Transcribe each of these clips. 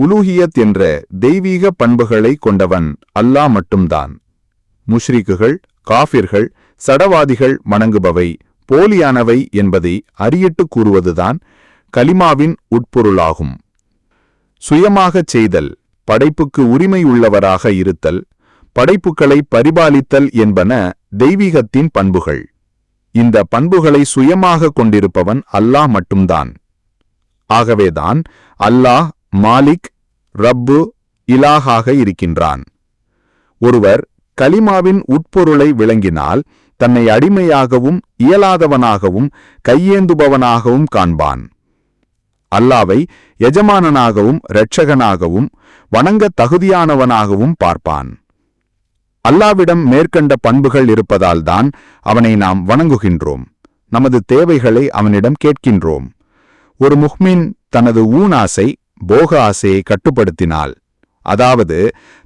உலூஹியத் என்ற தெய்வீக பண்புகளை கொண்டவன் அல்லாஹ் மட்டும்தான். முஷ்ரிக்குகள் காஃபிர்கள் சடவாதிகள் மணங்குபவை போலியானவை என்பதை அறியிட்டுக் கூறுவதுதான் கலிமாவின் உட்பொருளாகும். சுயமாகச் செய்தல் படைப்புக்கு உரிமை உள்ளவராக இருத்தல் படைப்புகளை பரிபாலித்தல் என்பன தெய்வீகத்தின் பண்புகள். இந்த பண்புகளை சுயமாக கொண்டிருப்பவன் அல்லாஹ் மட்டும்தான். ஆகவேதான் அல்லாஹ் மாலிக் ரப்பு இலாகாக இருக்கின்றான். ஒருவர் கலிமாவின் உட்பொருளை விளங்கினால் தன்னை அடிமையாகவும் இயலாதவனாகவும் கையேந்துபவனாகவும் காண்பான். அல்லாவை எஜமானனாகவும் இரட்சகனாகவும் வணங்கத் தகுதியானவனாகவும் பார்ப்பான். அல்லாவிடம் மேற்கண்ட பண்புகள் இருப்பதால்தான் அவனை நாம் வணங்குகின்றோம். நமது தேவைகளை அவனிடம் கேட்கின்றோம். ஒரு முஹ்மின் தனது ஊனாசை போக ஆசையை கட்டுப்படுத்தினால் அதாவது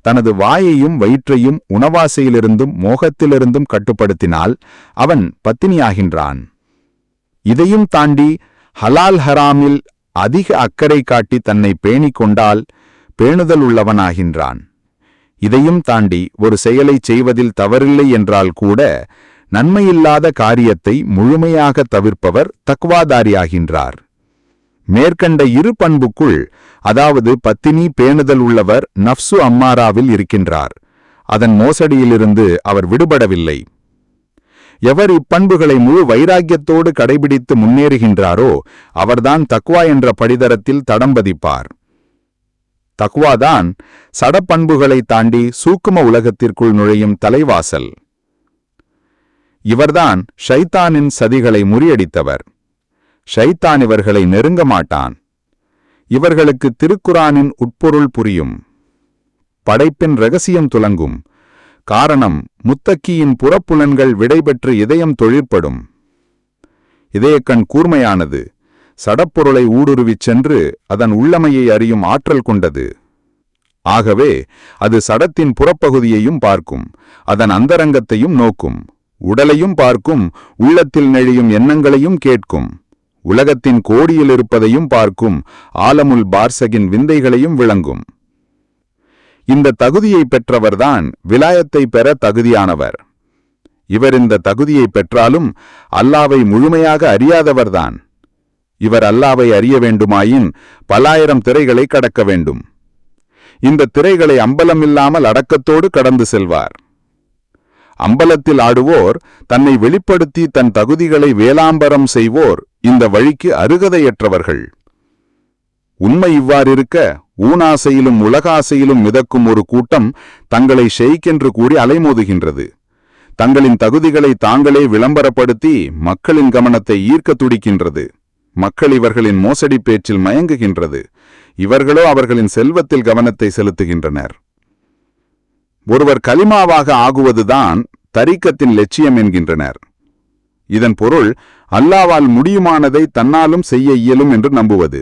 தனது வாயையும் வயிற்றையும் உணவாசையிலிருந்தும் மோகத்திலிருந்தும் கட்டுப்படுத்தினால் அவன் பத்தினியாகின்றான். இதையும் தாண்டி ஹலால் ஹராமில் அதிக அக்கறை காட்டி தன்னை பேணிக் கொண்டால் பேணுதல் உள்ளவனாகின்றான். இதையும் தாண்டி ஒரு செயலை செய்வதில் தவறில்லை என்றால் கூட நன்மையில்லாத காரியத்தை முழுமையாக தவிர்ப்பவர் தக்வாதாரியாகின்றார். மேற்கண்ட இரு பண்புக்குள் அதாவது பத்தினி பேணுதல் உள்ளவர் நஃப்சு அம்மாராவில் இருக்கின்றார். அதன் மோசடியிலிருந்து அவர் விடுபடவில்லை. எவர் இப்பண்புகளை முழு வைராக்கியத்தோடு கடைபிடித்து முன்னேறுகின்றாரோ அவர்தான் தக்வா என்ற படிதரத்தில் தடம் பதிப்பார். தக்வாதான் சடப்பண்புகளை தாண்டி சூக்கும உலகத்திற்குள் நுழையும் தலைவாசல். இவர்தான் ஷைத்தானின் சதிகளை முறியடித்தவர். ஷைத்தான் இவர்களை நெருங்க மாட்டான். இவர்களுக்கு திருக்குரானின் உட்பொருள் புரியும். படைப்பின் ரகசியம் துலங்கும். காரணம் முத்தக்கியின் புறப்புலன்கள் விடைபெற்று இதயம் தொழிற்படும். இதயக்கண் கூர்மையானது. சடப்பொருளை ஊடுருவிச் சென்று அதன் உள்ளமையை அறியும் ஆற்றல் கொண்டது. ஆகவே அது சடத்தின் புறப்பகுதியையும் பார்க்கும். அதன் அந்தரங்கத்தையும் நோக்கும். உடலையும் பார்க்கும். உள்ளத்தில் நெழியும் எண்ணங்களையும் கேட்கும். உலகத்தின் கோடியில் இருப்பதையும் பார்க்கும் ஆலமுல் பார்சகின் விந்தைகளையும் விளங்கும். இந்த தகுதியை பெற்றவர்தான் விலாயத்தை பெற தகுதியானவர். இவர் இந்த தகுதியை பெற்றாலும் அல்லாவை முழுமையாக அறியாதவர்தான். இவர் அல்லாவை அறிய வேண்டுமாயின் பல்லாயிரம் திரைகளை கடக்க வேண்டும். இந்த திரைகளை அம்பலமில்லாமல் அடக்கத்தோடு கடந்து செல்வார். அம்பலத்தில் ஆடுவோர் தன்னை வெளிப்படுத்தி தன் தகுதிகளை வேலாம்பரம் செய்வோர் இந்த வழிக்கு அருகதையற்றவர்கள். உண்மை இவ்வாறிருக்க ஊனாசையிலும் உலகாசையிலும் மிதக்கும் ஒரு கூட்டம் தங்களை ஷெய்க்கென்று கூறி அலைமோதுகின்றது. தங்களின் தகுதிகளை தாங்களே விளம்பரப்படுத்தி மக்களின் கவனத்தை ஈர்க்க துடிக்கின்றது. மக்கள் இவர்களின் மோசடி பேச்சில் மயங்குகின்றது. இவர்களோ அவர்களின் செல்வத்தில் கவனத்தை செலுத்துகின்றனர். ஒருவர் கலிமாவாக ஆகுவதுதான் தரிக்கத்தின் லட்சியம் என்கின்றனர். இதன் பொருள் அல்லாவால் முடியுமானதை தன்னாலும் செய்ய இயலும் என்று நம்புவது.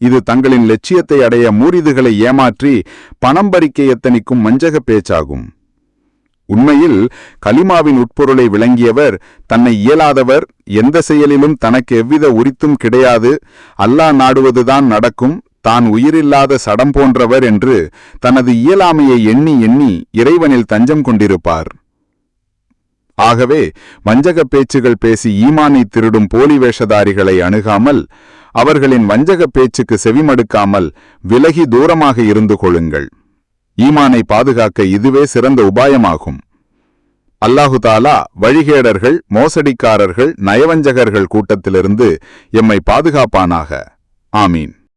இது தங்களின் லட்சியத்தை அடைய மூரிதுகளை ஏமாற்றி பணம் பறிக்க எத்தனிக்கும் மஞ்சக பேச்சாகும். உண்மையில் கலிமாவின் உட்பொருளை விளங்கியவர் தன்னை இயலாதவர் எந்த செயலிலும் தனக்கு எவ்வித உரித்தும் கிடையாது அல்லாஹ் நாடுவதுதான் நடக்கும் தான் உயிரில்லாத சடம் போன்றவர் என்று தனது இயலாமையை எண்ணி எண்ணி இறைவனில் தஞ்சம் கொண்டிருப்பார். ஆகவே வஞ்சகப் பேச்சுகள் பேசி ஈமானை திருடும் போலி வேஷதாரிகளை அணுகாமல் அவர்களின் வஞ்சகப் பேச்சுக்கு செவிமடுக்காமல் விலகி தூரமாக இருந்து கொள்ளுங்கள். ஈமானை பாதுகாக்க இதுவே சிறந்த உபாயமாகும். அல்லாஹுதாலா வழிகேடர்கள் மோசடிக்காரர்கள் நயவஞ்சகர்கள் கூட்டத்திலிருந்து எம்மை பாதுகாப்பானாக. ஆமீன்.